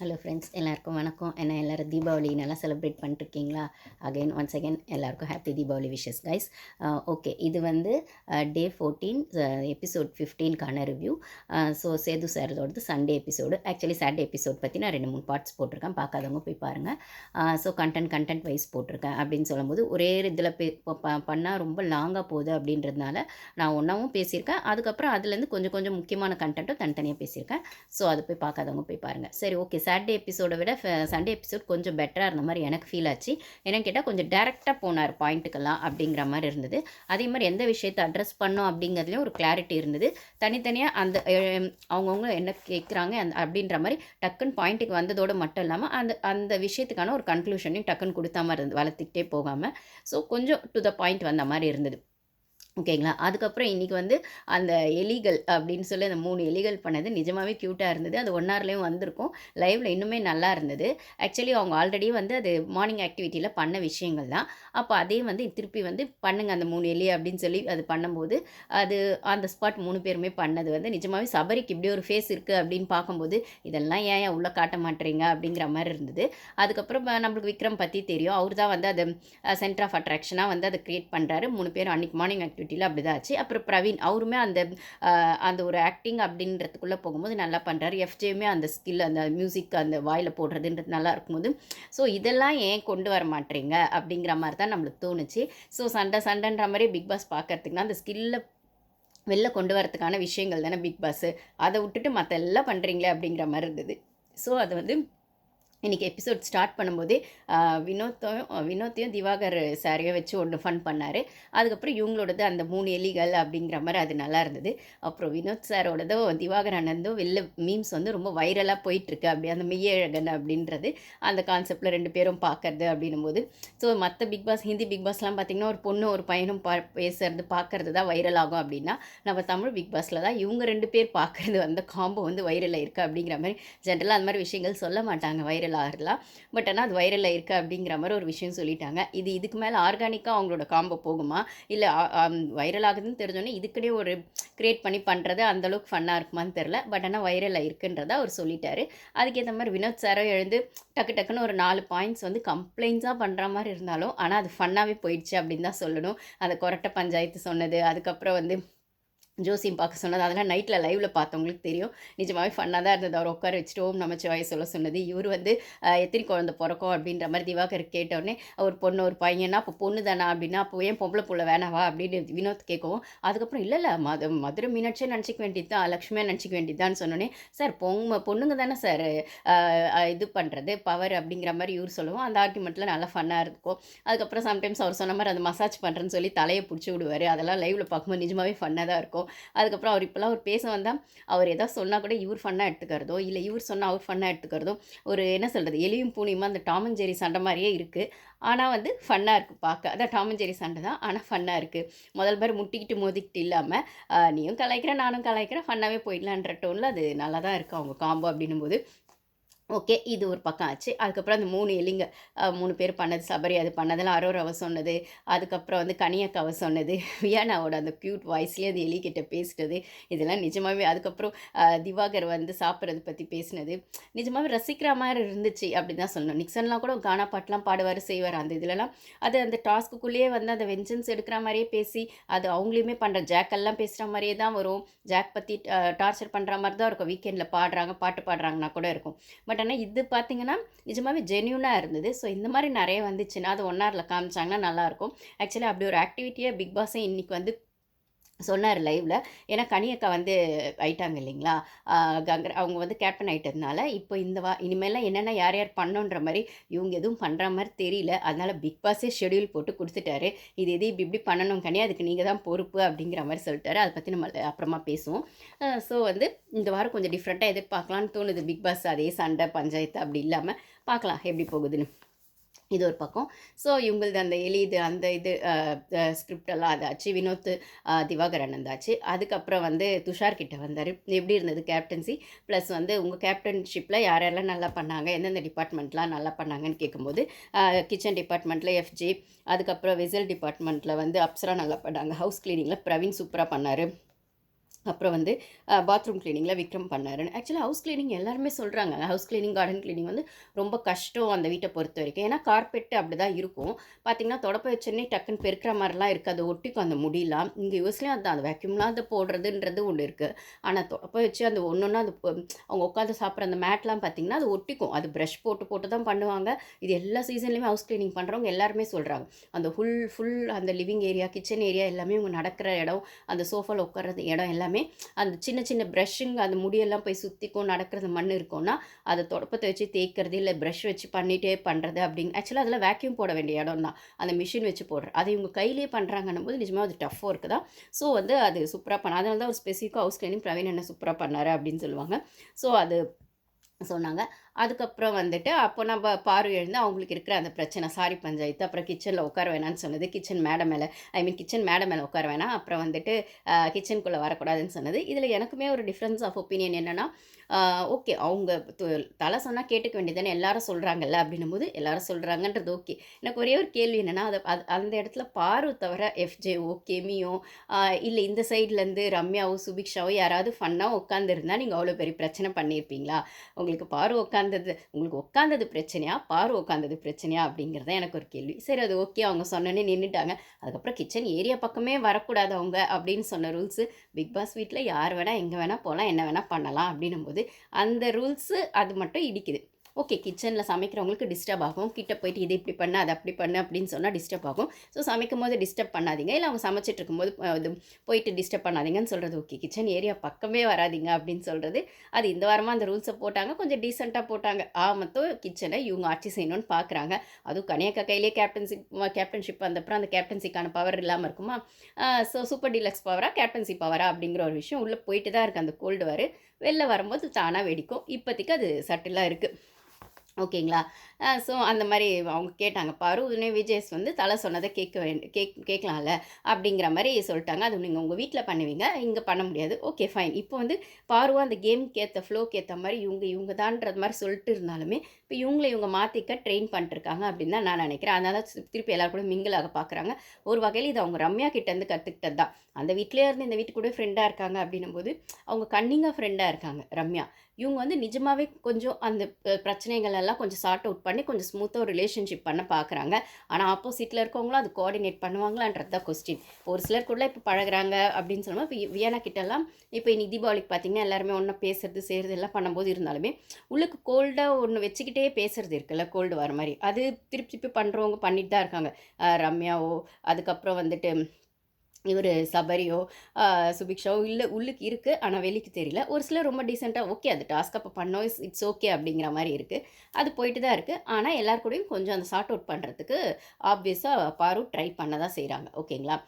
Hello friends எல்லாருக்கும் வணக்கம். ஏன்னா எல்லோரும் தீபாவளி நல்லா செலிப்ரேட் பண்ணிட்டுருக்கீங்களா? அகைன் ஒன்ஸ் அகைன் எல்லாருக்கும் happy Deepavali wishes guys okay இது வந்து டே ஃபோர்டீன் எபிசோட் ஃபிஃப்டீன்கான review so Sethu சாரோடது Sunday episode actually Saturday episode பற்றி நான் ரெண்டு மூணு பார்ட்ஸ் போட்டிருக்கேன். பார்க்காதவங்க போய் பாருங்கள் ஸோ கண்டென்ட் கண்டென்ட் வைஸ் போட்டிருக்கேன் அப்படின்னு சொல்லும்போது ஒரே இதில் பே பண்ணால் ரொம்ப லாங்காக போகுது அப்படின்றதுனால நான் ஒன்றாவும் பேசியிருக்கேன். அதுக்கப்புறம் அதுலேருந்து கொஞ்சம் கொஞ்சம் முக்கியமான கண்டென்ட்டும் தனித்தனியாக பேசியிருக்கேன். ஸோ அதை போய் பார்க்காதவங்க போய் பாருங்கள் சரி ஓகே சாட்டர்டே எபிசோடை விட சண்டே எபிசோட் கொஞ்சம் பெட்டராக இருந்த மாதிரி எனக்கு ஃபீல் ஆச்சு. என்னன்னு கேட்டால் கொஞ்சம் டேரெக்டாக போனார் பாயிண்ட்டுக்கெல்லாம் அப்படிங்கிற மாதிரி இருந்தது. அதே மாதிரி எந்த விஷயத்தை அட்ரஸ் பண்ணோம் அப்படிங்கிறதுலையும் ஒரு கிளாரிட்டி இருந்தது. தனித்தனியாக அந்த அவங்கவுங்க என்ன கேட்குறாங்க அந்த அப்படின்ற மாதிரி டக்குன்னு பாயிண்ட்டுக்கு வந்ததோடு மட்டும் இல்லாமல் அந்த அந்த விஷயத்துக்கான ஒரு கன்க்ளூஷனையும் டக்குன்னு கொடுத்த மாதிரி இருந்து வளர்த்துக்கிட்டே போகாமல் ஸோ கொஞ்சம் டு த பாயிண்ட் வந்த மாதிரி இருந்தது. ஓகேங்களா? அதுக்கப்புறம் இன்றைக்கி வந்து அந்த எலிகள் அப்படின்னு சொல்லி அந்த மூணு எலிகள் பண்ணது நிஜமாகவே க்யூட்டாக இருந்தது. அது ஒன்னார்லேயும் வந்திருக்கும். லைவில் இன்னுமே நல்லா இருந்தது. ஆக்சுவலி அவங்க ஆல்ரெடி வந்து அது மார்னிங் ஆக்டிவிட்டியில் பண்ண விஷயங்கள் தான். அப்போ அதே வந்து திருப்பி வந்து பண்ணுங்கள் அந்த மூணு எலி அப்படின்னு சொல்லி அது பண்ணும்போது அது அந்த ஸ்பாட் மூணு பேருமே பண்ணது வந்து நிஜமாகவே சபரிக்கு இப்படி ஒரு ஃபேஸ் இருக்குது அப்படின்னு பார்க்கும்போது இதெல்லாம் ஏன் உள்ளே காட்ட மாட்டேறீங்க? அப்படிங்கிற மாதிரி இருந்தது. அதுக்கப்புறம் நம்மளுக்கு விக்ரம் பற்றி தெரியும். அவர் தான் வந்து அதை சென்டர் ஆஃப் அட்ராக்ஷனாக வந்து அதை க்ரியேட் பண்ணுறாரு மூணு பேரும் அன்றைக்கி மார்னிங் ஆக்டிவிட்டி ஆக்டிவிட்டியில் அப்படி தான் ஆச்சு. அப்புறம் பிரவீன் அவருமே அந்த அந்த ஒரு ஆக்டிங் அப்படின்றதுக்குள்ளே போகும்போது நல்லா பண்ணுறாரு எஃப்ஜேயுமே அந்த ஸ்கில் அந்த மியூசிக் அந்த வாயில் போடுறதுன்றது நல்லா இருக்கும்போது ஸோ இதெல்லாம் ஏன் கொண்டு வர மாட்டேறீங்க? அப்படிங்கிற மாதிரி தான் நம்மளுக்கு தோணுச்சு. ஸோ சண்டை சண்டைன்ற மாதிரி பிக் பாஸ் பார்க்கறதுக்குனா அந்த ஸ்கில்லை வெளில கொண்டு வரதுக்கான விஷயங்கள் தானே பிக் பாஸு. அதை விட்டுட்டு மற்ற எல்லாம் பண்ணுறீங்களே அப்படிங்கிற மாதிரி இருந்தது. ஸோ அது வந்து இன்றைக்கி எபிசோட் ஸ்டார்ட் பண்ணும்போது வினோத்தையும் வினோத்தையும் திவாகர் சாரியை வச்சு ஒன்று ஃபன் பண்ணார். அதுக்கப்புறம் இவங்களோடது அந்த மூணு எலிகள் அப்படிங்கிற மாதிரி அது நல்லா இருந்தது. அப்புறம் வினோத் சாரோடதோ திவாகர் அண்ணந்தோ வெளில மீம்ஸ் வந்து ரொம்ப வைரலாக போயிட்டுருக்கு. அப்படி அந்த மெய்யழகன் அப்படின்றது அந்த கான்செப்டில் ரெண்டு பேரும் பார்க்கறது அப்படின்னும் போது ஸோ மற்ற பிக் பாஸ் ஹிந்தி பிக் பாஸ்லாம் பார்த்திங்கன்னா ஒரு பொண்ணு ஒரு பையனும் பா பேசுறது பார்க்கறது தான் வைரல் ஆகும் அப்படின்னா நம்ம தமிழ் பிக் பாஸில் தான் இவங்க ரெண்டு பேர் பார்க்குறது அந்த காம்போ வந்து வைரலாக இருக்குது அப்படிங்கிற மாதிரி ஜென்ரலாக அந்த மாதிரி விஷயங்கள் சொல்ல மாட்டாங்க வைரல் வைரல் ஆகலாம் பட் ஆனால் அது வைரலில் இருக்குது அப்படிங்கிற மாதிரி ஒரு விஷயம் சொல்லிட்டாங்க. இது இதுக்கு மேலே ஆர்கானிக்காக அவங்களோட காம்போ போகுமா? இல்லை வைரல் ஆகுதுன்னு தெரிஞ்சோன்னே இதுக்கிட்டே ஒரு க்ரியேட் பண்ணி பண்ணுறது அந்தளவுக்கு ஃபன்னாக இருக்குமான்னு தெரில பட் ஆனால் வைரலில் இருக்குன்றதை அவர் சொல்லிட்டாரு. அதுக்கேற்ற மாதிரி வினோத் சாரோ எழுந்து டக்கு டக்குன்னு ஒரு நாலு பாயிண்ட்ஸ் வந்து கம்ப்ளைண்ட்ஸாக பண்ணுற மாதிரி இருந்தாலும் ஆனால் அது ஃபன்னாகவே போயிடுச்சு அப்படின்னு தான் சொல்லணும். அந்த கொரட்டை பஞ்சாயத்து சொன்னது அதுக்கப்புறம் வந்து ஜோசியம் பார்க்க சொன்னது. அதெல்லாம் நைட்டில் லைவில் பார்த்தவங்களுக்கு தெரியும். நிஜமாகவே ஃபன்னாக தான் இருந்தது. அவர் உட்கார வச்சுட்டு ஓம் நமச்சிவாய சொல்ல சொன்னது. இவர் வந்து எத்தனை குழந்தை பிறக்கும்? அப்படின்ற மாதிரி திவாகர் கேட்டோடனே ஒரு பொண்ணு ஒரு பையனா. அப்போ பொண்ணு தானா? அப்படின்னா அப்போ ஏன் பொம்பளை புள்ள வேணாவா அப்படின்னு வினோத் கேட்கவும் அதுக்கப்புறம் இல்லை இல்லை. மது மதுரை மீனாட்சியாக நினச்சிக்க வேண்டியது தான். லக்ஷ்மியாக நினச்சிக்க வேண்டியதுதான் சொன்னோன்னே சார் பொங்க பொண்ணுங்க தானே சார்? இது பண்ணுறது பவர் அப்படிங்கிற மாதிரி இவர் சொல்லுவோம். அந்த ஆர்குமெண்ட்டில் நல்லா ஃபன்னாக இருக்கும். அதுக்கப்புறம் சம்டைம்ஸ் அவர் சொன்ன மாதிரி அந்த மசாஜ் பண்ணுறேன்னு சொல்லி தலையை பிடிச்சி விடுவார். அதெல்லாம் லைவில் பார்க்கும்போது நிஜமாகவே ஃபன்னாக தான் இருக்கும். அதுக்கப்புறம் அவர் இப்போலாம் அவர் பேச வந்தால் அவர் எதாவது சொன்னால் கூட இவர் ஃபன்னாக எடுத்துக்கிறதோ இல்லை இவர் சொன்னால் அவர் ஃபன்னாக எடுத்துக்கிறதோ ஒரு என்ன சொல்கிறது எலியும் பூனியுமா அந்த டாமன் ஜெரி சண்டை மாதிரியே இருக்குது ஆனால் வந்து ஃபன்னாக இருக்குது பார்க்க அதான் டாமன் ஜெரி சண்டை தான் ஆனால் ஃபன்னாக இருக்குது முதல் மாதிரி முட்டிக்கிட்டு மோதிக்கிட்டு இல்லாமல் நீயும் கலாய்க்கிறேன் நானும் கலாய்க்கிறேன் ஃபன்னாகவே போயிடலான்ற டோனில் அது நல்லா தான் இருக்குது அவங்க காம்போ அப்படின்னும் போது ஓகே இது ஒரு பக்கம் ஆச்சு. அதுக்கப்புறம் அந்த மூணு எலிங்க மூணு பேர் பண்ணது சபரி அது பண்ணதெல்லாம் அரோராவை சொன்னது. அதுக்கப்புறம் வந்து கனியக்காவை சொன்னது. வியானாவோட அந்த க்யூட் வாய்ஸ்லேயே அது எலிக்கிட்ட பேசிட்டது. இதெல்லாம் நிஜமாகவே அதுக்கப்புறம் திவாகர் வந்து சாப்பிட்றது பற்றி பேசினது. நிஜமாகவே ரசிக்கிற மாதிரி இருந்துச்சு அப்படி தான் சொல்லணும். நிக்சன்லாம் கூட கானா பாட்டெலாம் பாடுவார் செய்வார். அந்த இதுலலாம் அது அந்த டாஸ்க்குள்ளேயே வந்து அந்த வெஞ்சன்ஸ் எடுக்கிற மாதிரியே பேசி அது அவங்களையுமே பண்ணுற ஜாக்கெல்லாம் பேசுகிற மாதிரியே தான் வரும். ஜாக் பற்றி டார்ச்சர் பண்ணுற மாதிரி தான் இருக்கும். வீக்கெண்டில் பாடுறாங்க பாட்டு பாடுறாங்கன்னா கூட இருக்கும். பட் பட் ஆனால் இது பார்த்திங்கன்னா நிஜமாகவே ஜென்யூனாக இருந்தது. ஸோ இந்த மாதிரி நிறைய வந்துச்சுன்னா அது ஒன் ஹவரில் காமிச்சாங்கன்னா நல்லாயிருக்கும் ஆக்சுவலி அப்படி ஒரு ஆக்டிவிட்டியாக பிக் பாஸே இன்றைக்கி வந்து சொன்னார் லைவில். ஏன்னா கனியக்கா வந்து ஆயிட்டாங்க இல்லைங்களா? கங்கர் அவங்க வந்து கேப்டன் ஆகிட்டதுனால இப்போ இந்த வா இனிமேலாம் என்னென்ன யார் யார் பண்ணோன்ற மாதிரி இவங்க எதுவும் பண்ணுற மாதிரி தெரியல. அதனால் பிக் பாஸே ஷெடியூல் போட்டு கொடுத்துட்டாரு. இது எது இப்படி இப்படி பண்ணணும் கனியா அதுக்கு நீங்கள் தான் பொறுப்பு அப்படிங்கிற மாதிரி சொல்லிட்டாரு. அதை பற்றி நம்ம அப்புறமா பேசுவோம். ஸோ வந்து இந்த வாரம் கொஞ்சம் டிஃப்ரெண்ட்டாக எதிர்பார்க்கலான்னு தோணுது. பிக் பாஸ் அதே சண்டை பஞ்சாயத்து அப்படி இல்லாமல் பார்க்கலாம் எப்படி போகுதுன்னு. இது ஒரு பக்கம். ஸோ இவங்களது அந்த எலி இது அந்த இது ஸ்கிரிப்டெல்லாம் அதாச்சு வினோத் திவாகரன் இருந்தாச்சு அதுக்கப்புறம் வந்து துஷார்கிட்ட வந்தார். எப்படி இருந்தது கேப்டன்சி ப்ளஸ் வந்து உங்கள் கேப்டன்ஷிப்பில் யார் யாரெல்லாம் நல்லா பண்ணாங்க? எந்தெந்த டிபார்ட்மெண்ட்லாம் நல்லா பண்ணாங்கன்னு கேட்கும்போது கிச்சன் டிபார்ட்மெண்ட்டில் எஃப்ஜி அதுக்கப்புறம் விசல் டிபார்ட்மெண்ட்டில் வந்து அப்சரா நல்லா பண்ணாங்க. ஹவுஸ் க்ளீனிங்கில் பிரவீன் சூப்பராக பண்ணார். அப்புறம் வந்து பாத்ரூம் க்ளீனிங்கில் விக்ரம் பண்ணாருன்னு ஆக்சுவலாக ஹவுஸ் க்ளீனிங் எல்லாருமே சொல்கிறாங்க ஹவுஸ் க்ளீனிங் கார்டன் க்ளீனிங் வந்து ரொம்ப கஷ்டம் அந்த வீட்டை பொறுத்த வரைக்கும். ஏன்னா கார்பெட்டு அப்படி தான் இருக்கும். பார்த்தீங்கன்னா தொடப்ப வச்சோன்னே டக்குன்னு பெருக்கிற மாதிரிலாம் இருக்காது. ஒட்டிக்கும் அந்த முடியலாம் இங்கே யூஸ்லேயும் அதுதான் அந்த வேக்யூம்லாம் அதை போடுறதுன்றது ஒன்று இருக்குது ஆனால் தொடப்ப வச்சு அந்த ஒன்று ஒன்று அது பொ- அவங்க உட்காந்து சாப்பிட்ற அந்த மேட்லாம் பார்த்திங்கன்னா அது ஒட்டிக்கும். அது ப்ரஷ் போட்டு போட்டு தான் பண்ணுவாங்க. இது எல்லா சீசன்லேயுமே ஹவுஸ் க்ளீனிங் பண்ணுறவங்க எல்லாருமே சொல்கிறாங்க அந்த ஃபுல் ஃபுல் அந்த லிவிங் ஏரியா கிச்சன் ஏரியா எல்லாமே இவங்க நடக்கிற இடம் அந்த சோஃபாவில் உட்கார்றது இடம் எல்லாமே எல்லாமே அந்த சின்ன சின்ன ப்ரஷ்ஷுங்க அந்த முடியெல்லாம் போய் சுற்றிக்கும் நடக்கிறது மண் இருக்கும்னா அதை தொடப்பத்தை வச்சு தேய்க்கிறது இல்லை ப்ரஷ் வச்சு பண்ணிகிட்டே பண்ணுறது அப்படிங்க ஆக்சுவலாக அதில் வேக்யூம் போட வேண்டிய இடம் தான். அந்த மிஷின் வச்சு போடுற. அதை இவங்க கையிலேயே பண்ணுறாங்கன்னும் போது நிஜமாக அது டஃப்பாக இருக்குதா? தான் ஸோ வந்து அது சூப்பராக பண்ண அதனால தான் ஒரு ஸ்பெசிஃபிக்காக ஹவுஸ் கிளீனிங் பிரவீன் என்ன சூப்பராக பண்ணார் அப்படின்னு சொல்லுவாங்க. ஸோ அது சொன்னாங்க. அதுக்கப்புறம் வந்துட்டு அப்போ நம்ம பார்வை எழுந்து அவங்களுக்கு இருக்கிற அந்த பிரச்சனை சாரி பஞ்சாயத்து அப்புறம் கிச்சனில் உட்கார வேணாம்னு சொன்னது கிச்சன் மேடை மேலே ஐ மீன் கிச்சன் மேடை மேலே உட்கார வேணாம் அப்புறம் வந்துட்டு கிச்சனுக்குள்ளே வரக்கூடாதுன்னு சொன்னது. இதில் எனக்குமே ஒரு டிஃப்ரென்ஸ் ஆஃப் ஒப்பீனியன் என்னென்னா ஓகே அவங்க தலை சொன்னால் கேட்டுக்க வேண்டியதுன்னு எல்லாரும் சொல்கிறாங்கல்ல அப்படின்னும் போது எல்லாரும் சொல்கிறாங்கன்றது ஓகே. எனக்கு ஒரே ஒரு கேள்வி என்னென்னா அதை அது அந்த இடத்துல பாரு தவிர எஃப்ஜேஓ கெமியோ இல்லை இந்த சைட்லேருந்து ரம்யாவோ சுபிக்ஷாவோ யாராவது ஃபன்னாக உட்காந்துருந்தா நீங்கள் அவ்வளோ பெரிய பிரச்சனை பண்ணியிருப்பீங்களா? உங்களுக்கு பாரு உட்காந்தது உங்களுக்கு உட்காந்தது பிரச்சனையா? பாரு உட்காந்தது பிரச்சனையா? அப்படிங்கிறது எனக்கு ஒரு கேள்வி. சரி அது ஓகே. அவங்க சொன்னோன்னே நின்றுட்டாங்க அதுக்கப்புறம் கிச்சன் ஏரியா பக்கமே வரக்கூடாது அவங்க அப்படின்னு சொன்ன ரூல்ஸு பிக் பாஸ் வீட்டில் யார் வேணால் எங்கே வேணால் போகலாம் என்ன வேணால் பண்ணலாம். அப்படின்னும் போது அந்த ரூல்ஸு அது மட்டும் இடிக்குது. ஓகே கிச்சனில் சமைக்கிறவங்களுக்கு டிஸ்டர்ப் ஆகும். கிட்ட போயிட்டு இது இப்படி பண்ண அதை அப்படி பண்ணு அப்படின்னு சொன்னால் டிஸ்டர்ப் ஆகும். ஸோ சமைக்கும் போது டிஸ்டர்ப் பண்ணாதீங்க. இல்லை அவங்க சமைச்சிட்டு இருக்கும்போது இது போயிட்டு டிஸ்டர்ப் பண்ணாதீங்கன்னு சொல்கிறது ஓகே. கிச்சன் ஏரியா பக்கமே வராதீங்க அப்படின்னு சொல்கிறது அது இந்த வாரமாக அந்த ரூல்ஸை போட்டாங்க. கொஞ்சம் டீசெண்டாக போட்டாங்க. ஆ மொத்தம் கிச்சனை இவங்க ஆட்சி செய்யணும்னு பார்க்குறாங்க அதுவும் கனியக்கா கையிலே கேப்டன்ஷிப் கேப்டன்ஷிப் வந்தப்புறம் அந்த கேப்டன்சிக்கான பவர் இல்லாமல் இருக்குமா? ஸோ சூப்பர் டீலக்ஸ் பவரா கேப்டன்சி பவரா அப்படிங்கிற ஒரு விஷயம் உள்ளே போயிட்டு தான் இருக்குது அந்த கோல்டு வரு வெளில வரும்போது தானாக வெடிக்கும். இப்போதைக்கு அது சட்டிலாக இருக்குது ஓகேங்களா? ஸோ அந்த மாதிரி அவங்க கேட்டாங்க. பாரு உடனே விஜய்ஸ் வந்து தலை சொன்னதை கேட்க வேண்டி கேக் கேட்கலாம்ல அப்படிங்கிற மாதிரி சொல்லிட்டாங்க. அது நீங்கள் உங்கள் வீட்டில் பண்ணுவீங்க இங்கே பண்ண முடியாது. ஓகே ஃபைன் இப்போ வந்து பாருவா அந்த கேம்க்கு ஏற்ற ஃப்ளோக்கு ஏற்ற மாதிரி இவங்க இவங்க தான்றது மாதிரி சொல்லிட்டு இருந்தாலுமே இப்போ இவங்களை இவங்க மாற்றிக்க ட்ரெயின் பண்ணிட்டுருக்காங்க அப்படின்னு தான் நான் நினைக்கிறேன். அதனால தான் திருப்பி எல்லாரும் கூட மிங்கிளாக பார்க்குறாங்க ஒரு வகையில் இது அவங்க ரம்யா கிட்டேருந்து கற்றுக்கிட்டது தான். அந்த வீட்டிலே இருந்து இந்த வீட்டு கூட ஃப்ரெண்டாக இருக்காங்க அப்படின்னும் போது அவங்க கன்னிங்காக ஃப்ரெண்டாக இருக்காங்க ரம்யா. இவங்க வந்து நிஜமாகவே கொஞ்சம் அந்த பிரச்சனைகள் எல்லாம் கொஞ்சம் சார்ட் அவுட் பண்ணி கொஞ்சம் ஸ்மூத்தாக ஒரு ரிலேஷன்ஷிப் பண்ண பார்க்குறாங்க ஆனால் ஆப்போசிட்டில் இருக்கவங்களும் அது கோஆர்டினேட் பண்ணுவாங்களான்றது தான் கொஸ்டின் ஒரு சிலர் கூட இப்போ பழகுறாங்க அப்படின்னு சொல்லும்போது இப்போ வியனா கிட்டலாம் இப்போ இனி தீபாவளிக்கு பார்த்தீங்கன்னா எல்லாருமே ஒன்றா பேசுறது செய்கிறது எல்லாம் பண்ணும்போது இருந்தாலுமே உள்ளுக்கு கோல்டாக ஒன்று வச்சுக்கிட்டே பேசுறது இருக்குல்ல கோல்டு வர மாதிரி. அது திருப்பி திருப்பி பண்ணுறவங்க பண்ணிட்டு தான் இருக்காங்க ரம்யாவோ அதுக்கப்புறம் வந்துட்டு இவர் சபரியோ சுபிக்ஷாவோ இல்லை உள்ளுக்கு இருக்குது ஆனால் வெளிக்கு தெரியல. ஒரு சிலர் ரொம்ப டீசெண்டாக ஓகே அது டாஸ்க் அப்போ பண்ணோம். இஸ் இட்ஸ் ஓகே அப்படிங்கிற மாதிரி இருக்குது அது போயிட்டு தான் இருக்குது ஆனால் எல்லார் கூடயும் கொஞ்சம் அந்த சார்ட் அவுட் பண்ணுறதுக்கு ஆப்வியஸாக பாரு ட்ரை பண்ண தான் செய்கிறாங்க ஓகேங்களா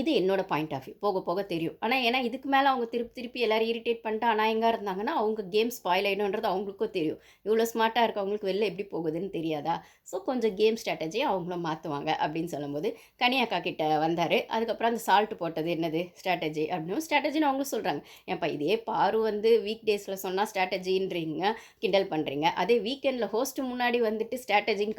இது என்னோட பாயிண்ட் ஆஃப் வியூ போக போக தெரியும். ஆனால் ஏன்னா இதுக்கு மேலே அவங்க திருப்பி திருப்பி எல்லோரும் இரிட்டேட் பண்ணிட்டு அநாயங்கா இருந்தாங்கன்னா அவங்க கேம் ஸ்பாயில் ஆகிடும்ன்றது அவங்களுக்கும் தெரியும். இவ்வளோ ஸ்மார்ட்டாக இருக்கவங்களுக்கு வெளில எப்படி போகுதுன்னு தெரியாதா? ஸோ கொஞ்சம் கேம் ஸ்ட்ராட்டஜியை அவங்களும் மாற்றுவாங்க அப்படின்னு சொல்லும்போது கனியாக்கா கிட்ட வந்தார். அதுக்கப்புறம் அந்த சால்ட் போட்டது என்னது? ஸ்ட்ராட்டஜி அப்படின்னு ஸ்ட்ராட்டஜின்னு அவங்களும் சொல்கிறாங்க ஏன்ப்பா இதே பாரு வந்து வீக் டேஸில் சொன்னால் ஸ்ட்ராட்டஜின்றீங்க கிண்டல் பண்ணுறீங்க அதே வீக்கெண்டில் ஹோஸ்ட் முன்னாடி வந்துட்டு ஸ்ட்ராட்டஜின்னு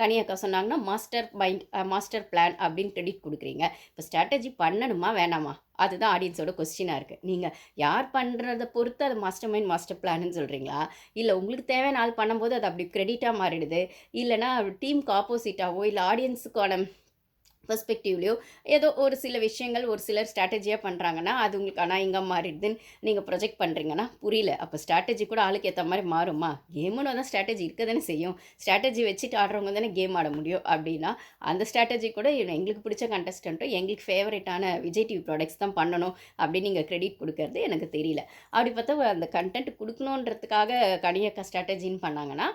கனியாக்கா சொன்னாங்கன்னா மாஸ்டர் மைண்ட் மாஸ்டர் பிளான் அப்படின்னு கிரெடிட் கொடுக்குறீங்க. இப்போ ஸ்ட்ராட்டஜி பண்ணணுமா வேணாமா? அதுதான் ஆடியன்ஸோட கொஸ்டினாக இருக்குது நீங்கள் யார் பண்ணுறத பொறுத்து அது மாஸ்டர் மைண்ட் மாஸ்டர் பிளான்னு சொல்கிறீங்களா இல்லை உங்களுக்கு தேவையான ஆள் பண்ணும்போது அது அப்படி க்ரெடிட்டாக மாறிடுது. இல்லைனா டீமுக்கு ஆப்போசிட்டாவோ இல்லை ஆடியன்ஸுக்கான பெர்ஸ்பெக்டிவ்லையோ ஏதோ ஒரு சில விஷயங்கள் ஒரு சிலர் ஸ்ட்ராட்டஜியாக பண்ணுறாங்கன்னா அது உங்களுக்கு ஆனால் இங்கே மாறிடுதுன்னு நீங்கள் ப்ரொஜெக்ட் பண்ணுறீங்கன்னா புரியல. அப்போ ஸ்ட்ராட்டஜி கூட ஆளுக்கு ஏற்ற மாதிரி மாறுமா? கேமுன்னு தான் ஸ்ட்ராட்டஜி இருக்க தானே செய்யும். ஸ்ட்ராட்டஜி வச்சுட்டு ஆடுறவங்க தானே கேம் ஆட முடியும். அப்படின்னா அந்த ஸ்ட்ராட்டஜி கூட எங்களுக்கு பிடிச்ச கண்டஸ்டண்ட்டும் எங்களுக்கு ஃபேவரட்டான விஜய் டிவி ப்ராடக்ட்ஸ் தான் பண்ணணும் அப்படின்னு நீங்கள் கிரெடிட் கொடுக்கறது எனக்கு தெரியல. அப்படி பார்த்தா அந்த கண்டென்ட் கொடுக்கணுன்றதுக்காக கனியக்கா ஸ்ட்ராட்டஜின்னு பண்ணாங்கன்னா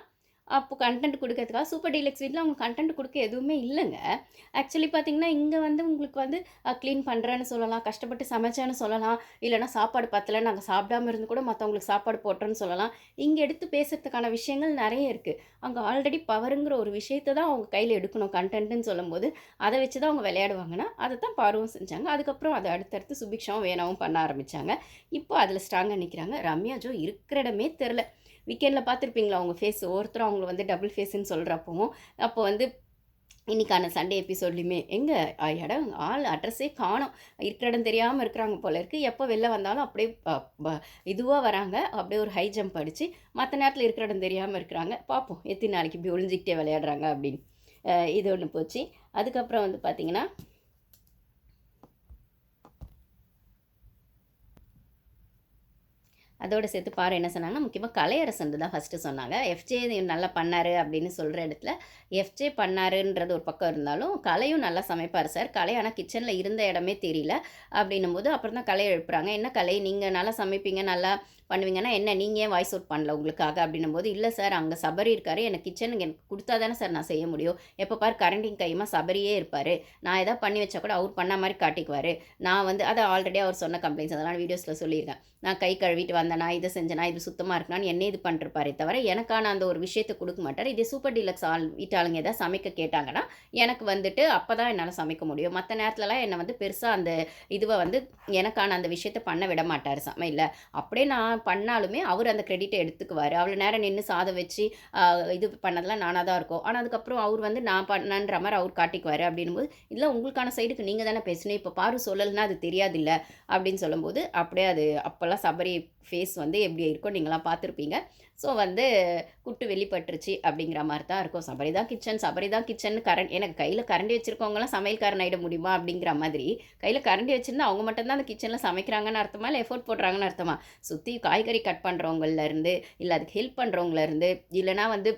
அப்போ கண்டென்ட் கொடுக்கறதுக்காக சூப்பர் டீலக்ஸ் வீட்டில் அவங்க கண்டென்ட் கொடுக்க எதுவுமே இல்லைங்க. ஆக்சுவலி பார்த்தீங்கன்னா இங்கே வந்து உங்களுக்கு வந்து க்ளீன் பண்ணுறேன்னு சொல்லலாம் கஷ்டப்பட்டு சமைச்சேன்னு சொல்லலாம் இல்லைனா சாப்பாடு பத்தலை நாங்கள் சாப்பிடாம இருந்து கூட மற்றவங்களுக்கு சாப்பாடு போட்டோன்னு சொல்லலாம். இங்கே எடுத்து பேசுகிறதுக்கான விஷயங்கள் நிறைய இருக்குது அங்கே ஆல்ரெடி பவருங்கிற ஒரு விஷயத்தை தான் அவங்க கையில் எடுக்கணும் கண்டென்ட்னு சொல்லும்போது. அதை வச்சு தான் அவங்க விளையாடுவாங்கன்னா அதை தான் பார்வம் செஞ்சாங்க. அதுக்கப்புறம் அதை அடுத்தடுத்து சுபிக்ஷாவும் வேணாவும் பண்ண ஆரம்பித்தாங்க இப்போ அதில் ஸ்ட்ராங்காக நிற்கிறாங்க ரம்யா ஜோ இருக்கிற இடமே தெரில வீக்கெண்டில் பார்த்துருப்பீங்களா அவங்க ஃபேஸ் ஒருத்தர் அவங்கள வந்து டபுள் ஃபேஸ்ன்னு சொல்கிறப்பவும் அப்போ வந்து இன்றைக்கான சண்டே எபிசோட்லையுமே எங்கே? இடம் ஆள் அட்ரஸே காணும். இருக்கிற இடம் தெரியாமல் இருக்கிறாங்க போல இருக்குது எப்போ வெளில வந்தாலும் அப்படியே இதுவாக வராங்க. அப்படியே ஒரு ஹை ஜம்ப் அடித்து மற்ற நேரத்தில் இருக்கிற இடம் தெரியாமல் இருக்கிறாங்க. பார்ப்போம் எத்தனை நாளைக்கு இப்படி ஒளிஞ்சிக்கிட்டே விளையாடுறாங்க அப்படின்னு. இது ஒன்று போச்சு. அதுக்கப்புறம் வந்து பார்த்திங்கன்னா அதோடு சேர்த்து பாரு என்ன சொன்னாங்கன்னா முக்கியமாக கலையரசன் தான் ஃபஸ்ட்டு சொன்னாங்க. எஃப்ஜே நல்லா பண்ணார் அப்படின்னு சொல்கிற இடத்துல எஃப்ஜே பண்ணாருன்றது ஒரு பக்கம் இருந்தாலும் கலையும் நல்லா சமைப்பார் சார் கலை ஆனால் கிச்சனில் இருந்த இடமே தெரியல அப்படின்னும் போது அப்புறம் தான் கலையை எழுப்புறாங்க. என்ன கலை? நீங்கள் நல்லா சமைப்பீங்க நல்லா பண்ணுவீங்கன்னா என்ன? நீங்கள் ஏன் வாய்ஸ் அவுட் பண்ணல உங்களுக்காக அப்படின்னும் போது இல்லை சார் அங்கே சபரி இருக்காரு. எனக்கு கிச்சனுக்கு எனக்கு கொடுத்தா தானே சார் நான் செய்ய முடியும். எப்போ பார் கரண்டிங் கையுமா சபரியே இருப்பார். நான் எதாவது பண்ணி வச்சா கூட அவர் பண்ண மாதிரி காட்டிக்குவார். நான் வந்து அதை ஆல்ரெடி அவர் சொன்ன கம்ப்ளைண்ட்ஸ் அதெல்லாம் வீடியோஸில் சொல்லியிருக்கேன். நான் கை கழுவிட்டு வந்தேனா இதை செஞ்சனா இது சுத்தமாக இருக்கனான்னு என்ன இது பண்ணிருப்பாரே தவிர எனக்கான அந்த ஒரு விஷயத்தை கொடுக்க மாட்டார். இதே சூப்பர் டீலக்ஸ் ஆள் வீட்டாளுங்க எதாவது சமைக்க கேட்டாங்கன்னா எனக்கு வந்துட்டு அப்போ தான் என்னால் சமைக்க முடியும். மற்ற நேரத்துலலாம் என்னை வந்து பெருசாக அந்த இதுவை வந்து எனக்கான அந்த விஷயத்தை பண்ண விட மாட்டார் சமையலில். அப்படியே நான் பண்ணாலுமே அவர் அந்த கிரெடிட்டை எடுத்துக்குவார். அவ்வளோ நேரம் நின்று சாதம் வச்சு இது பண்ணதெல்லாம் நானாக தான் இருக்கும். ஆனால் அதுக்கப்புறம் அவர் வந்து நான் பண்ணன்ற மாதிரி அவர் காட்டிக்குவார் அப்படின்போது இல்லை உங்களுக்கான சைடுக்கு நீங்கள் தானே பேசணும் இப்போ பாரு சொல்லலைன்னா அது தெரியாதில்ல. அப்படின்னு சொல்லும்போது அப்படியே அது அப்போல்லாம் சபரி ஃபேஸ் வந்து எப்படி இருக்கும் நீங்களாம் பார்த்துருப்பீங்க. ஸோ வந்து குட்டு வெளிப்பட்டுருச்சு அப்படிங்கிற மாதிரி தான் இருக்கும். சபரி தான் கிச்சன் சபரி தான் கிச்சன் கரண்ட் எனக்கு கையில் கரண்டி வச்சுருக்கவங்களாம் சமையல்காரன் ஆகிட முடியுமா அப்படிங்கிற மாதிரி கையில் கரண்டி வச்சுருந்தா அவங்க மட்டும்தான் அந்த கிச்சனில் சமைக்கிறாங்கன்னு அர்த்தமா இல்லை எஃபோர்ட் போடுறாங்கன்னு அர்த்தமா? சுற்றி காய்கறி கட் பண்ணுறவங்கலேருந்து இல்லை அதுக்கு ஹெல்ப் பண்ணுறவங்களேருந்து இல்லைனா வந்து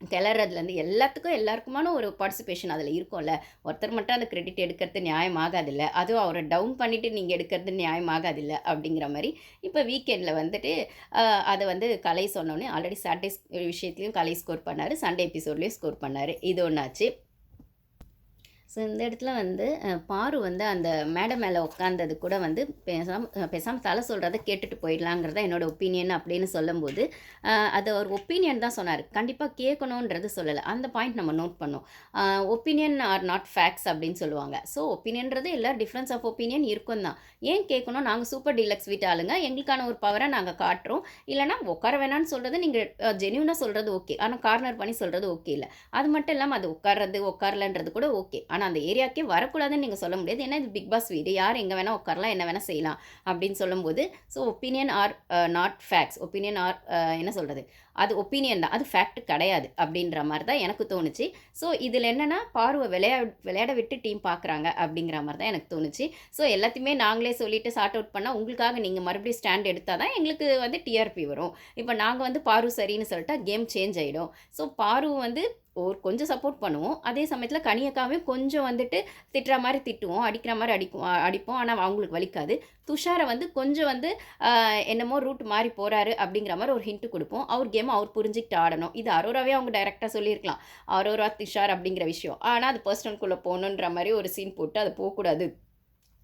திளறதுலேருந்து எல்லாத்துக்கும் எல்லாருக்குமான ஒரு பார்ட்டிசிபேஷன் அதில் இருக்கும்ல. ஒருத்தர் மட்டும் அந்த கிரெடிட் எடுக்கிறது நியாயமாகாதில்ல. அதுவும் அவரை டவுன் பண்ணிவிட்டு நீங்கள் எடுக்கிறது நியாயமாகாதில்ல அப்படிங்கிற மாதிரி இப்போ வீக்கெண்டில் வந்துட்டு அதை வந்து கலை சொன்னோன்னே ஆல்ரெடி சாட்டர்டே விஷயத்துலையும் கலை ஸ்கோர் பண்ணார். சண்டே எபிசோட்லேயும் ஸ்கோர் பண்ணார். இது ஒன்றாச்சு ஸோ இந்த இடத்துல வந்து பாரு வந்து அந்த மேடை மேலே உட்காந்தது கூட வந்து பேசாமல் பேசாமல் தலை சொல்கிறத கேட்டுட்டு போயிடலாங்கிறத என்னோடய ஒப்பீனியன் அப்படின்னு சொல்லும்போது அது ஒரு ஒப்பீனியன் தான் சொன்னார். கண்டிப்பாக கேட்கணுன்றது சொல்லலை. அந்த பாயிண்ட் நம்ம நோட் பண்ணோம். ஒப்பீனியன் ஆர் நாட் ஃபேக்ட்ஸ் அப்படின்னு சொல்லுவாங்க. ஸோ ஒப்பீனியன்றது இல்லை டிஃப்ரென்ஸ் ஆஃப் ஒப்பீனியன் இருக்கும் தான். ஏன் கேட்கணும்? நாங்கள் சூப்பர் டீலக்ஸ் வீட்டு ஆளுங்க. எங்களுக்கான ஒரு பவரை நாங்கள் காட்டுறோம். இல்லைனா உட்கார வேணான்னு சொல்கிறது நீங்கள் ஜென்யூனாக சொல்கிறது ஓகே ஆனால் கார்னர் பண்ணி சொல்கிறது ஓகே இல்லை. அது மட்டும் இல்லாமல் அது உட்கார்றது உட்காரலன்றது கூட ஓகே ஆனால் அந்த ஏரியாக்கே வரக்கூடாதுன்னு நீங்கள் சொல்ல முடியாது. ஏன்னா இது பிக் பாஸ் வீடு. யார் எங்கே வேணால் உட்காரலாம் என்ன வேணால் செய்யலாம் அப்படின்னு சொல்லும்போது so opinion are not facts opinion are என்ன சொல்கிறது அது ஒப்பீனியன் தான். அது ஃபேக்ட் கிடையாது அப்படின்ற மாதிரி தான் எனக்கு தோணுச்சு. ஸோ இதில் என்னென்னா பார்வை விளையா விளையாட விட்டு டீம் பார்க்குறாங்க அப்படிங்கிற மாதிரி தான் எனக்கு தோணுச்சு. ஸோ எல்லாத்தையுமே நாங்களே சொல்லிவிட்டு சார்ட் அவுட் பண்ணால் உங்களுக்காக நீங்கள் மறுபடியும் ஸ்டாண்ட் எடுத்தால் தான் எங்களுக்கு வந்து டிஆர்பி வரும். இப்போ நாங்கள் வந்து பாரு சரின்னு சொல்லிட்டா கேம் சேஞ்ச் ஆகிடும் ஸோ பாரு வந்து ஒரு கொஞ்சம் சப்போர்ட் பண்ணுவோம். அதே சமயத்தில் கனியக்காவையும் கொஞ்சம் வந்துட்டு திட்டுற மாதிரி திட்டுவோம் அடிக்கிற மாதிரி அடிக்கும் அடிப்போம். ஆனால் அவங்களுக்கு வலிக்காது. துஷாரை வந்து கொஞ்சம் வந்து என்னமோ ரூட் மாறி போகிறாரு அப்படிங்கிற மாதிரி ஒரு ஹிண்ட்டு கொடுப்போம். அவர் கேம் அவர் புரிஞ்சுக்கிட்டு ஆடணும். இது அரோராவே அவங்க டைரெக்டாக சொல்லியிருக்கலாம். அரோரா துஷார் அப்படிங்கிற விஷயம். ஆனால் அது பர்சனல்குள்ளே போகணுன்ற மாதிரி ஒரு சீன் போட்டு அது போகக்கூடாது.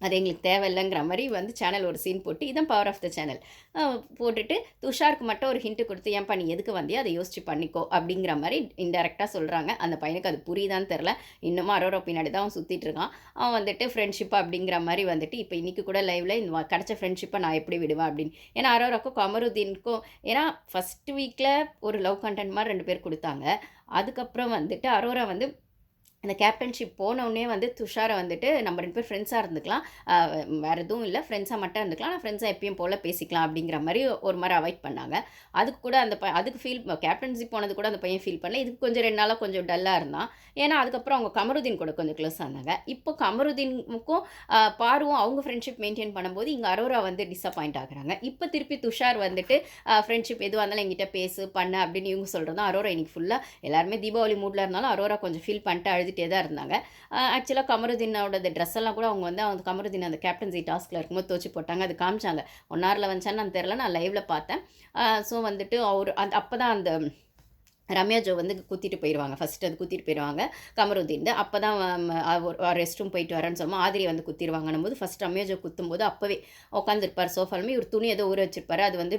அது எங்களுக்கு தேவையில்லைங்கிற மாதிரி வந்து சேனல் ஒரு சீன் போட்டு இதான் பவர் ஆஃப் த சேனல் போட்டுட்டு துஷாருக்கு மட்டும் ஒரு ஹிண்ட்டு கொடுத்து ஏன் பண்ணி எதுக்கு வந்தியோ? அதை யோசிச்சு பண்ணிக்கோ. அப்படிங்கிற மாதிரி இன்டெரக்டாக சொல்கிறாங்க அந்த பையனுக்கு அது புரியுதான்னு தெரில இன்னமும் அரோரோ பின்னாடி தான் அவன் சுற்றிட்டு இருக்கான். அவன் வந்துட்டு ஃப்ரெண்ட்ஷிப் அப்படிங்கிற மாதிரி வந்துட்டு இப்போ இன்றைக்கி கூட லைவில் இந்த கிடச்ச ஃப்ரெண்ட்ஷிப்பை நான் எப்படி விடுவேன்? அப்படின்னு. ஏன்னா அரோராக்கும் கமருதீனுக்கும் ஏன்னா ஃபஸ்ட் வீக்கில் ஒரு லவ் கண்டென்ட் மாதிரி ரெண்டு பேர் கொடுத்தாங்க. அதுக்கப்புறம் வந்துட்டு அரோரா வந்து அந்த கேப்டன்ஷிப் போனவுடனே வந்து துஷாரை வந்துட்டு நம்ம ரெண்டு பேர் ஃப்ரெண்ட்ஸாக இருந்துக்கலாம். வேறு எதுவும் இல்லை. ஃப்ரெண்ட்ஸாக மட்டும் இருந்துக்கலாம். ஆனால் ஃப்ரெண்ட்ஸாக எப்பயும் போல் பேசிக்கலாம் அப்படிங்கிற மாதிரி ஒரு மாதிரி அவாய்ட் பண்ணாங்க. அதுக்கு கூட அந்த ப அதுக்கு ஃபீல் கேப்டன்ஷிப் போனது கூட அந்த பையன் ஃபீல் பண்ணல. இதுக்கு கொஞ்சம் ரெண்டு நாளாக கொஞ்சம் டல்லாக இருந்தான். ஏன்னா அதுக்கப்புறம் அவங்க கமருதீன் கூட கொஞ்சம் க்ளோஸ் ஆனாங்க. இப்போ கமருதீனுக்கும் பாருவும் அவங்க ஃப்ரெண்ட்ஷிப் மெயின்டைன் பண்ணும்போது இங்கே அரோரா வந்து டிசப்பாயிண்ட் ஆகுறாங்க. இப்போ திருப்பி துஷார் வந்துட்டு ஃப்ரெண்ட்ஷிப் எதுவாக இருந்தாலும் எங்கிட்ட பேசு பண்ண அப்படின்னு இவங்க சொல்கிறதும் அரோரா இன்னைக்கு ஃபுல்லாக எல்லாருமே தீபாவளி மூடில் இருந்தாலும் அரோரா கொஞ்சம் ஃபீல் பண்ணிட்டு அழுது பேசிகிட்டே தான் இருந்தாங்க. ஆக்சுவலாக கமருதீனோட ட்ரெஸ் எல்லாம் கூட அவங்க வந்து அவங்க கமருதீன் அந்த கேப்டன்சி டாஸ்கில் இருக்கும்போது தோச்சி போட்டாங்க. அது காமிச்சாங்க. ஒன் ஹவரில் வந்துச்சான்னு நான் தெரில நான் லைவில் பார்த்தேன். ஸோ வந்துட்டு அவர் அந்த அப்போ தான் அந்த ரம்யா ஜோ வந்து குத்திட்டு போயிடுவாங்க ஃபஸ்ட்டு அது குத்திட்டு போயிடுவாங்க கமருதீன் அப்போ தான் ரெஸ்ட் ரூம் போயிட்டு வரேன்னு சொல்லுவோம் ஆதிரியை வந்து குத்திடுவாங்கன்னும் போது ஃபஸ்ட் ரம்யா ஜோ குத்தும்போது அப்போவே உட்காந்துருப்பார் சோஃபாலுமே ஒரு துணி ஏதோ ஊற வச்சிருப்பாரு. அது வந்து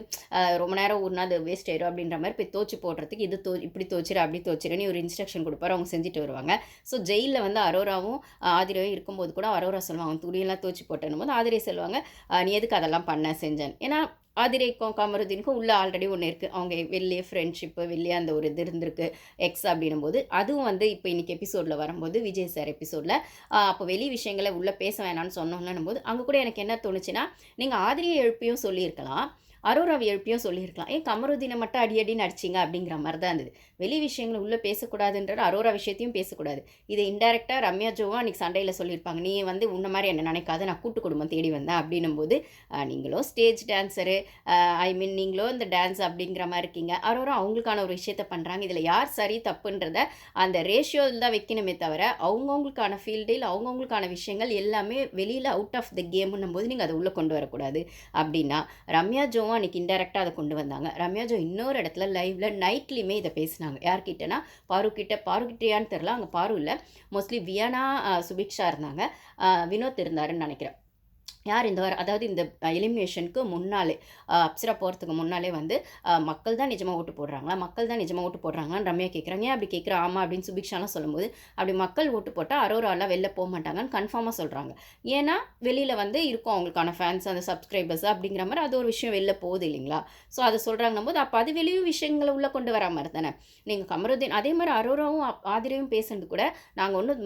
ரொம்ப நேரம் ஊர்னா அது வேஸ்ட் ஆயிடும் அப்படின்ற மாதிரி போய் தோச்சு போடுறதுக்கு இது தோ இப்படி தோச்சிரு அப்படி தோச்சிருன்னு ஒரு இன்ஸ்ட்ரக்ஷன் கொடுப்பாரு. அவங்க செஞ்சுட்டு வருவாங்க. ஸோ ஜெயிலில் வந்து அரோராவும் ஆதிரியும் இருக்கும்போது கூட அரோரா சொல்லுவாங்க துணியெல்லாம் தோச்சு போட்டேன்னு போது ஆதிரியை சொல்லுவாங்க நீ எதுக்கு அதெல்லாம் பண்ண செஞ்சேன் ஏன்னா ஆதிரைக்கும் கமருதீனுக்கும் உள்ளே ஆல்ரெடி ஒன்று இருக்குது அவங்க வெளியே ஃப்ரெண்ட்ஷிப்பு வெளியே அந்த ஒரு இது இருந்திருக்கு எக்ஸ் அப்படின்னும் போது அதுவும் வந்து இப்போ இன்றைக்கி எபிசோடில் வரும்போது விஜய் சார் எபிசோடில் அப்போ வெளி விஷயங்களை உள்ளே பேச வேணாம்னு சொன்னோன்னும் போது அங்கே கூட எனக்கு என்ன தோணுச்சுன்னா நீங்கள் ஆதிரியை எழுப்பியும் சொல்லியிருக்கலாம். அரோராவை எழுப்பியோ சொல்லியிருக்கலாம். ஏன் கமருதீனை மட்டும் அடி அடின்னு அடிச்சிங்க அப்படிங்கிற மாதிரி தான் இருந்தது. வெளி விஷயங்களை உள்ளே பேசக்கூடாதுன்றது அரோரா விஷயத்தையும் பேசக்கூடாது. இதை இன்டெரக்டாக ரம்யா ஜோவும் அன்றைக்கி சண்டையில் சொல்லியிருப்பாங்க. நீ வந்து உன்ன மாதிரி என்ன நினைக்காத நான் கூட்டு குடும்பம் தேடி வந்தேன் அப்படின்னும் போது நீங்களும் ஸ்டேஜ் டான்ஸரு ஐ மீன் நீங்களோ இந்த டான்ஸ் அப்படிங்கிற மாதிரி இருக்கீங்க. அரோரா அவங்களுக்கான ஒரு விஷயத்த பண்ணுறாங்க இதில் யார் சரி தப்புன்றத அந்த ரேஷியோவில் தான் வைக்கணுமே தவிர அவங்கவுங்களுக்கான ஃபீல்டில் அவங்கவுங்களுக்கான விஷயங்கள் எல்லாமே வெளியில் அவுட் ஆஃப் த கேம்னும் போது நீங்கள் அதை உள்ளே கொண்டு வரக்கூடாது அப்படின்னா ரம்யா ஜோவும் அன்றைக்கி இன்டெரக்டாக அதை கொண்டு வந்தாங்க. ரம்யா ஜோ இன்னொரு இடத்துல லைவ்ல நைட்லேயுமே இதை பேசினாங்க. யார்கிட்டனா பாரு கிட்ட பாரு கிட்டேயான்னு தெரில அங்கே பாரு இல்லை. மோஸ்ட்லி வியனா சுபிக்ஷா இருந்தாங்க. வினோத் இருந்தாருன்னு நினைக்கிறேன். யார் இந்த வாரம் அதாவது இந்த எலிமினேஷனுக்கு முன்னாலே அப்சரா போகிறதுக்கு முன்னாலே வந்து மக்கள் தான் நிஜமாக ஓட்டு போடுறாங்களா? மக்கள் தான் நிஜமாக ஓட்டு போடுறாங்களான்னு ரம்யா கேட்குறாங்க ஏன் அப்படி கேட்குறா ஆமாம் அப்படின்னு சுபிக்ஷாலாம் சொல்லும்போது அப்படி மக்கள் ஓட்டு போட்டால் அரோராலாம் வெளில போக மாட்டாங்கன்னு கன்ஃபார்மாக சொல்கிறாங்க ஏன்னா வெளியில் வந்து இருக்கும் அவங்களுக்கான ஃபேன்ஸ் அந்த சப்ஸ்கிரைபர்ஸ் அப்படிங்கிற மாதிரி அது ஒரு விஷயம் வெளில போகுது இல்லைங்களா? ஸோ அதை சொல்கிறாங்கன்னும் போது அப்போ அது வெளியும் விஷயங்களை உள்ளே கொண்டு வரா மாதிரி தானே? நீங்கள் கமருதீன் அதே மாதிரி அரோராவும் ஆதிரையும் பேசுறது கூட நாங்கள் ஒன்றும்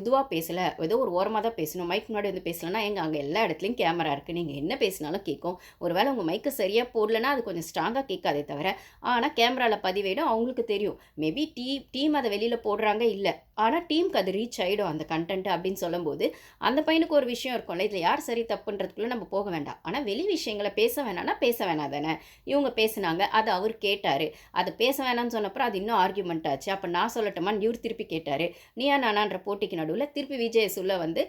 இதுவாக பேசலை. ஏதோ ஒரு ஓரமாக தான் பேசணும். மைக் முன்னாடி வந்து பேசலைன்னா எங்கள் அங்கே எல்லா இடத்துல இடத்துலையும் கேமரா இருக்குது நீங்கள் என்ன பேசினாலும் கேட்கும் ஒருவேளை உங்கள் மைக்கு சரியாக போடலன்னா அது கொஞ்சம் ஸ்ட்ராங்காக கேட்காதே தவிர ஆனால் கேமராவில் பதிவேடும் அவங்களுக்கு தெரியும். மேபி டீ டீம் அதை வெளியில் போடுறாங்க? இல்லை. ஆனால் டீமுக்கு அது ரீச் ஆகிடும் அந்த கண்டென்ட் அப்படின்னு சொல்லும்போது அந்த பையனுக்கு ஒரு விஷயம் இருக்கும்ல. இதில் யார் சரி தப்புன்றதுக்குள்ளே நம்ம போக வேண்டாம். ஆனால் வெளி விஷயங்களை பேச வேணாம்னா பேச வேணாம் தானே. இவங்க பேசுனாங்க அது அவர் கேட்டார். அது பேச வேணாம்னு சொன்னப்பறம் அது இன்னும் ஆர்கியூமெண்ட் ஆச்சு. அப்போ நான் சொல்லட்டுமான்னு இவர் திருப்பி கேட்டார். நீயா நானான்ற போட்டிக்கு நடுவில் திருப்பி விஜய் சொல்ல வந்து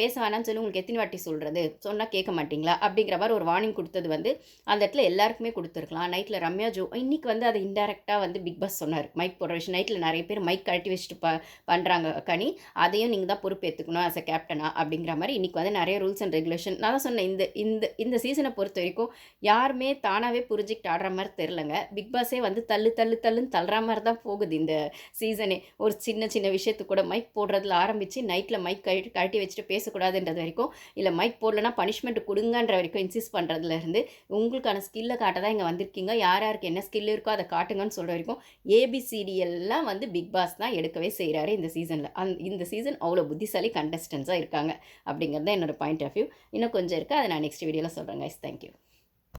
பேச வேணாம்னு சொல்லி உங்களுக்கு எத்தனை வாட்டி சொல்கிறது சொன்னால் கேட்க மாட்டிங்களா? அப்படிங்கிற மாதிரி ஒரு வார்னிங் கொடுத்தது வந்து அந்த இடத்துல எல்லாருக்குமே கொடுத்துருக்கலாம். நைட்டில் ரம்யா ஜோ இன்றைக்கி வந்து அதை இன்டெரக்டாக வந்து பிக் பாஸ் சொன்னார். மைக் போடுற விஷயம். நைட்டில் நிறைய பேர் மைக் கழட்டி வச்சுட்டு ப பண்ணுறாங்க கனி. அதையும் நீங்கள் தான் பொறுப்பு ஏற்றுக்கணும் ஆஸ் அ கேப்டனா அப்படிங்கிற மாதிரி இன்றைக்கி வந்து நிறைய ரூல்ஸ் அண்ட் ரெகுலேஷன் நான் தான் சொன்னேன் இந்த இந்த இந்த சீசனை பொறுத்த வரைக்கும் யாருமே தானாகவே புரிஞ்சிக்கிட்டு ஆடுற மாதிரி தெரிலங்க பிக் பாஸே வந்து தள்ளு தள்ளு தள்ளுன்னு தள்ளுற மாதிரி தான் போகுது இந்த சீசனே ஒரு சின்ன சின்ன விஷயத்துக்கு கூட மைக் போடுறதுல ஆரம்பித்து நைட்டில் மைக் கழட்டி கழட்டி வச்சுட்டு பேசக்கூடாதுன்றது வரைக்கும் இல்லை மைக் இல்லைனா பனிஷ்மெண்ட் கொடுங்கன்ற வரைக்கும் இன்சிஸ்ட் பண்ணுறதுலேருந்து உங்களுக்கான ஸ்கில்லை காட்ட தான் இங்கே வந்திருக்கீங்க. யார் யாருக்கு என்ன ஸ்கில் இருக்கோ அதை காட்டுங்கன்னு சொல்கிற வரைக்கும் ஏபிசிடி எல்லாம் வந்து பிக் பாஸ் தான் எடுக்கவே செய்கிறாரு இந்த சீசனில் அந் இந்த சீசன் அவ்வளோ புத்திசாலி கண்டஸ்டன்ஸாக இருக்காங்க அப்படிங்கிறது தான் என்னோடய பாயிண்ட் ஆஃப் வியூ இன்னும் கொஞ்சம் இருக்குது அதை நான் நெக்ஸ்ட் வீடியோவில் சொல்கிறேன் கைஸ் தேங்க்யூ